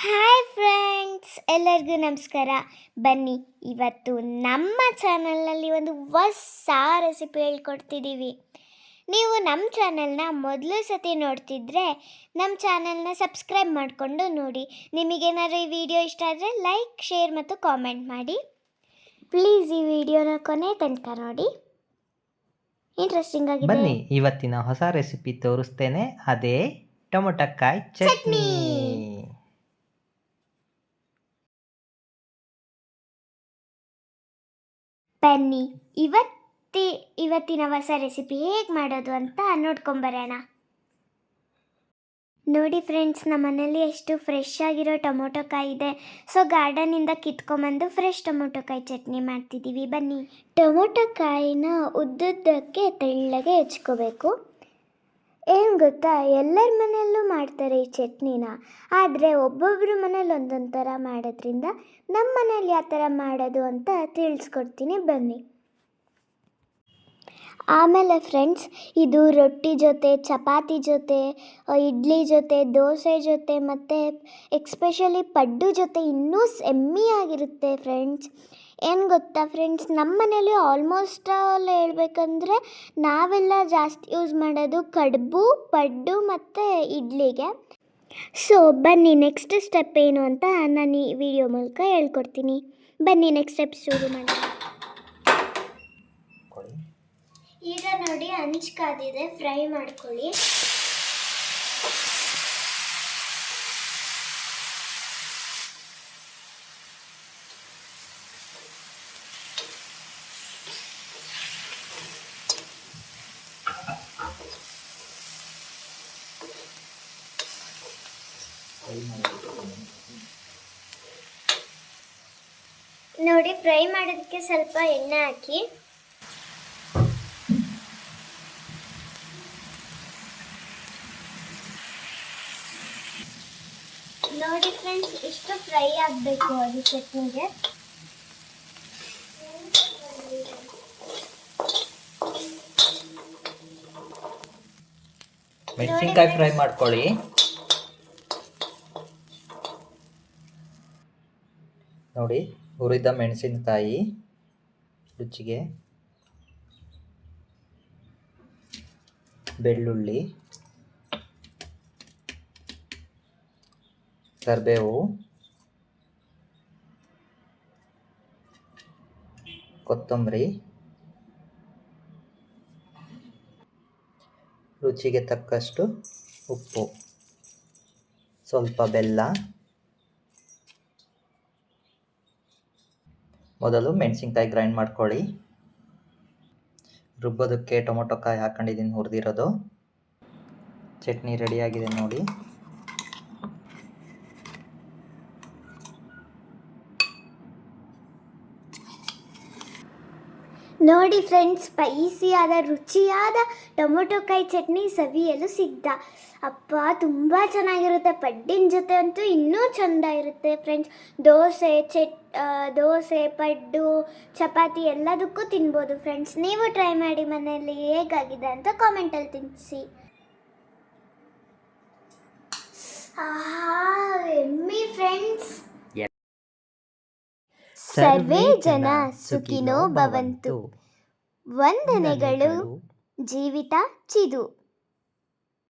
Hi friends ಎಲ್ಲರಿಗೂ ನಮಸ್ಕಾರ. ಬನ್ನಿ ಇವತ್ತು ನಮ್ಮ ಚಾನಲ್ನಲ್ಲಿ ಒಂದು ಹೊಸ ರೆಸಿಪಿ ಹೇಳ್ಕೊಡ್ತಿದ್ದೀವಿ. ನೀವು ನಮ್ಮ ಚಾನಲ್ನ ಮೊದಲು ಸತಿ ನೋಡ್ತಿದ್ರೆ ನಮ್ಮ ಚಾನಲ್ನ ಸಬ್ಸ್ಕ್ರೈಬ್ ಮಾಡಿಕೊಂಡು ನೋಡಿ. ನಿಮಗೇನಾದ್ರು ಈ ವಿಡಿಯೋ ಇಷ್ಟ ಆದರೆ ಲೈಕ್ ಶೇರ್ ಮತ್ತು ಕಾಮೆಂಟ್ ಮಾಡಿ. ಪ್ಲೀಸ್ ಈ ವಿಡಿಯೋನ ಕೊನೆ ತನಕ ನೋಡಿ. ಇಂಟ್ರೆಸ್ಟಿಂಗ್ ಆಗಿದೆ. ಬನ್ನಿ ಇವತ್ತಿನ ಹೊಸ ರೆಸಿಪಿ ತೋರಿಸ್ತೇನೆ. ಅದೇ ಟೊಮೊಟೊಕಾಯಿ ಚಟ್ನಿ. ಬನ್ನಿ, ಇವತ್ತಿ, ಇವತ್ತಿನ ಹೊಸ ರೆಸಿಪಿ ಹೇಗೆ ಮಾಡೋದು ಅಂತ ನೋಡ್ಕೊಂಬರೋಣ ನೋಡಿ ಫ್ರೆಂಡ್ಸ್ ನಮ್ಮ ಮನೇಲಿ ಎಷ್ಟು ಫ್ರೆಶ್ ಆಗಿರೋ ಟೊಮೊಟೊ ಕಾಯಿ ಇದೆ. ಸೊ ಗಾರ್ಡನಿಂದ ಕಿತ್ಕೊಂಬಂದು ಫ್ರೆಶ್ ಟೊಮೊಟೊ ಕಾಯಿ ಚಟ್ನಿ ಮಾಡ್ತಿದ್ದೀವಿ ಬನ್ನಿ. ಟೊಮೊಟೊ ಕಾಯಿನ ಉದ್ದುದ್ದಕ್ಕೆ ತೆಳ್ಳಗೆ ಹೆಚ್ಕೋಬೇಕು. ಏನು ಗೊತ್ತಾ? ಎಲ್ಲರ ಮನೆಯಲ್ಲೂ ಮಾಡ್ತಾರೆ ಈ ಚಟ್ನಿನ. ಆದರೆ ಒಬ್ಬೊಬ್ಬರ ಮನೇಲಿ ಒಂದೊಂದು ಥರ ಮಾಡೋದ್ರಿಂದ ನಮ್ಮ ಮನೇಲಿ ಯಾವ ಥರ ಮಾಡೋದು ಅಂತ ತಿಳಿಸ್ಕೊಡ್ತೀನಿ ಬನ್ನಿ. ಆಮೇಲೆ ಫ್ರೆಂಡ್ಸ್, ಇದು ರೊಟ್ಟಿ ಜೊತೆ, ಚಪಾತಿ ಜೊತೆ ಇಡ್ಲಿ ಜೊತೆ, ದೋಸೆ ಜೊತೆ ಮತ್ತು ಎಕ್ಸ್ಪೆಷಲಿ ಪಡ್ಡು ಜೊತೆ ಇನ್ನೂ ಸೆಮ್ಮಿಯಾಗಿರುತ್ತೆ ಫ್ರೆಂಡ್ಸ್. ಏನು ಗೊತ್ತಾ ಫ್ರೆಂಡ್ಸ್ ನಮ್ಮ ಮನೇಲಿ ಆಲ್ಮೋಸ್ಟ್ ಆಲ್ ಹೇಳ್ಬೇಕಂದ್ರೆ ನಾವೆಲ್ಲ ಜಾಸ್ತಿ ಯೂಸ್ ಮಾಡೋದು ಕಡುಬು ಪಡ್ಡು ಮತ್ತು ಇಡ್ಲಿಗೆ. ಸೊ ಬನ್ನಿ ನೆಕ್ಸ್ಟ್ ಸ್ಟೆಪ್ ಏನು ಅಂತ ನಾನು ಈ ವಿಡಿಯೋ ಮೂಲಕ ಹೇಳ್ಕೊಡ್ತೀನಿ. ಬನ್ನಿ ನೆಕ್ಸ್ಟ್ ಸ್ಟೆಪ್ ಶುರು ಮಾಡಿ ಈಗ ನೋಡಿ ಹಂಚ್ ಕಾದಿದೆ ಫ್ರೈ ಮಾಡ್ಕೊಳ್ಳಿ. ನೋಡಿ ಫ್ರೈ ಮಾಡೋದಕ್ಕೆ ಸ್ವಲ್ಪ ಎಣ್ಣೆ ಹಾಕಿ. ನೋಡಿ ಫ್ರೆಂಡ್ಸ್ ಇಷ್ಟು ಫ್ರೈ ಆಗಬೇಕು ಅದು ಚಟ್ನಿಗೆ. ಮೆಣಸಿನ್ಕಾಯಿ ಫ್ರೈ ಮಾಡ್ಕೊಳ್ಳಿ. ನೋಡಿ ಹುರಿದ ಮೆಣಸಿನಕಾಯಿ ರುಚಿಗೆ. ಬೆಳ್ಳುಳ್ಳಿ. ಕರಿಬೇವು. ಕೊತ್ತಂಬರಿ. ರುಚಿಗೆ ತಕ್ಕಷ್ಟು ಉಪ್ಪು. ಸ್ವಲ್ಪ ಬೆಲ್ಲ. ಮೊದಲು ಮೆಣಸಿನ್ಕಾಯಿ ಗ್ರೈಂಡ್ ಮಾಡ್ಕೊಳ್ಳಿ. ರುಬ್ಬೋದಕ್ಕೆ ಟೊಮೊಟೊ ಕಾಯಿ ಹಾಕೊಂಡಿದ್ದೀನಿ ಹುರಿದಿರೋದು. ಚಟ್ನಿ ರೆಡಿಯಾಗಿದೆ ನೋಡಿ. ನೋಡಿ ಫ್ರೆಂಡ್ಸ್ ಸ್ಪೈಸಿಯಾದ ರುಚಿಯಾದ ಟೊಮೊಟೊ ಕಾಯಿ ಚಟ್ನಿ ಸವಿಯಲು ಸಿದ್ಧ. ಅಪ್ಪ, ತುಂಬ ಚೆನ್ನಾಗಿರುತ್ತೆ. ಪಡ್ಡಿನ ಜೊತೆ ಅಂತೂ ಇನ್ನೂ ಚೆಂದ ಇರುತ್ತೆ ಫ್ರೆಂಡ್ಸ್ ದೋಸೆ, ಚಟ್ ದೋಸೆ, ಪಡ್ಡು, ಚಪಾತಿ ಎಲ್ಲದಕ್ಕೂ ತಿನ್ಬೋದು ಫ್ರೆಂಡ್ಸ್ ನೀವು ಟ್ರೈ ಮಾಡಿ ಮನೆಯಲ್ಲಿ ಹೇಗಾಗಿದೆ ಅಂತ ಕಾಮೆಂಟಲ್ಲಿ ತಿಳಿಸಿ ಎಮ್ಮಿ ಫ್ರೆಂಡ್ಸ್ ಸರ್ವೇ ಜನ ಸುಖಿನೋ ಭವಂತು. ವಂದನೆಗಳು. ಜೀವಿತ ಚಿದು.